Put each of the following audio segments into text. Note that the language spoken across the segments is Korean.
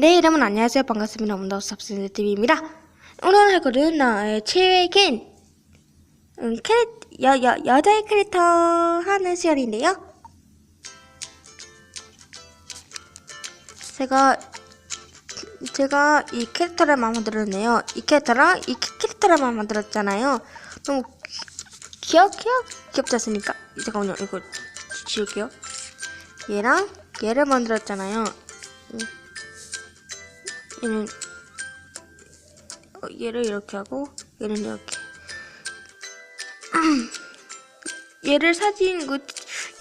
네, 여러분 안녕하세요. 반갑습니다. 문다우 삽스는 TV입니다. 오늘 할 거는 나의 최애 캔, 음, 캐릭, 여, 여, 여자의 캐릭터 하는 시간인데요. 제가, 제가 이 캐릭터를 만들었네요. 이 캐릭터랑 이 캐- 캐릭터를 만들었잖아요. 너무 귀여, 귀여, 귀엽지 않습니까? 잠깐만요. 이거 지- 지울게요. 얘랑 얘를 만들었잖아요. 얘는 어, 얘를 이렇게 하고 얘는 이렇게 얘를 사진 그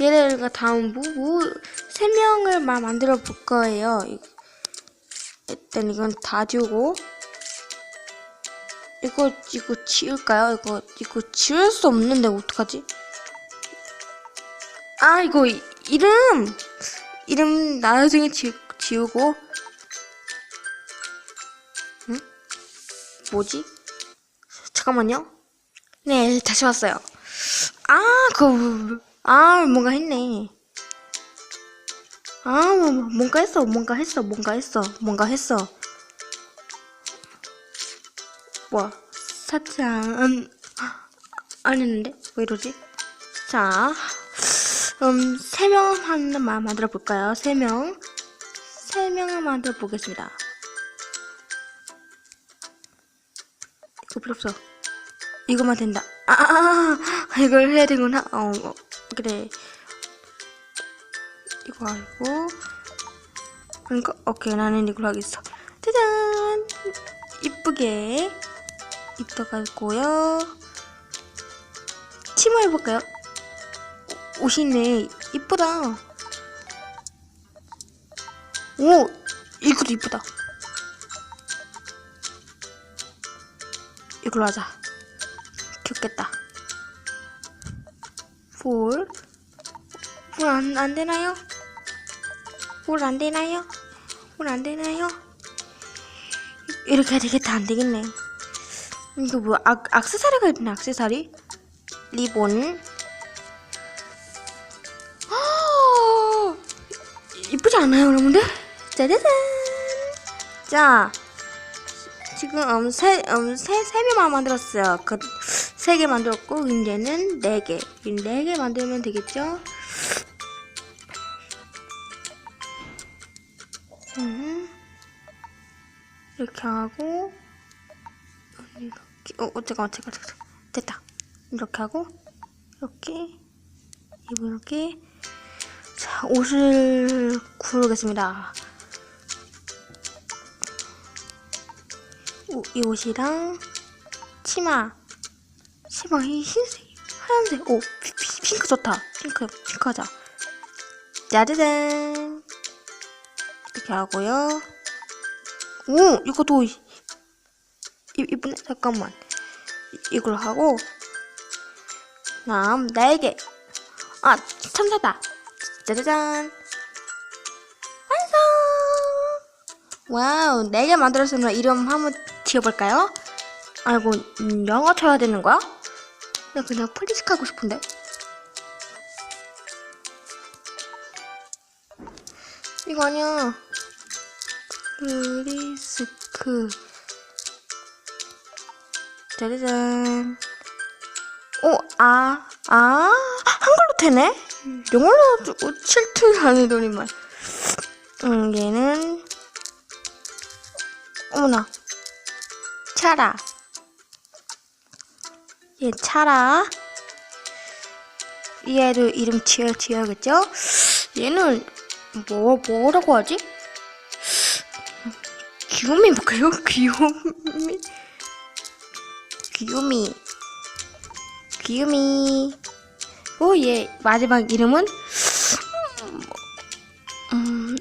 얘를 그 다음 뭐세 명을 마, 만들어 볼 거예요. 이- 일단 이건 다 지우고 이거 이거 지울까요? 이거 이거 지울 수 없는데 어떡하지? 아 이거 이- 이름 이름 나중에 지, 지우고 뭐지? 잠깐만요. 네, 다시 왔어요. 아, 그, 아, 뭔가 했네. 아, 뭐, 뭐, 뭔가 했어, 뭔가 했어, 뭔가 했어, 뭔가 했어. 뭐야, 사찬, 안 했는데? 왜 이러지? 자, 음, 세명마 만들어 볼까요? 세 명. 세 명을 만들어 보겠습니다. 이거 필요 없어. 이거만 된다. 아, 아, 아, 아, 이걸 해야 되구나. 어, 어, 그래. 이거 하고. 그러니까, 오케이, 나는 이걸 하겠어. 짜잔! 이쁘게 입혀가고요. 치마 해볼까요? 오, 옷이네. 이쁘다. 오, 이것도 이쁘다. 이걸로 하자. 귀엽겠다. 볼. 볼 안, 안 되나요? 볼 안 되나요? 볼 안 되나요? 이렇게 해야 되겠다. 안 되겠네. 이거 뭐야? 악, 악세사리가 있네, 악세사리? 리본. 아, 이쁘지 않아요, 여러분들? 짜자잔! 자, 지금 음, 세, 음, 세, 세 개만 만들었어요. 그, 세 개 만들었고, 이제는 네 개. 이네개 만들면 되겠죠? 음, 이렇게 하고, 이렇게, 어, 어, 잠깐만, 잠깐만, 잠깐만. 됐다. 이렇게 하고, 이렇게, 입을 이렇게. 자, 옷을 구르겠습니다. 오, 이 옷이랑 치마 치마 이 흰색 하얀색 오 피, 피, 핑크 좋다 핑크 핑크 하자 짜자잔 이렇게 하고요 오 이것도 이쁘네 잠깐만 이, 이걸 하고 다음 날개 아 천사다 짜자잔 완성 와우, 네개 만들었으면 이름 한번 지어볼까요? 아이고, 음, 영어 쳐야 되는 거야? 나 그냥 프리스크 하고 싶은데. 이거 아니야. 프리스크. 짜자잔. 오, 아, 아, 한글로 되네? 영어로 칠줄 아니더니만. 음, 얘는 어머나 차라 얘 차라 얘도 이름 지어 지어야겠죠? 얘는 뭐 뭐라고 하지? 귀요미 볼까요? 귀요미 귀요미 귀요미 오얘 마지막 이름은 음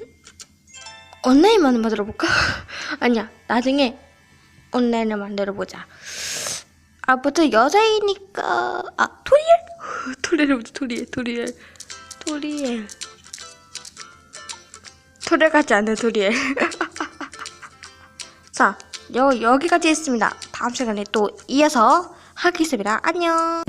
온라인만 만들어 볼까? 아니야 나중에 온라인을 만들어 보자. 아무튼 여자이니까 아 토리엘 토리엘 뭐지 토리엘 토리엘 토리엘 토리엘 같지 않네 토리엘. 자 여, 여기까지 했습니다. 다음 시간에 또 이어서 하겠습니다. 안녕.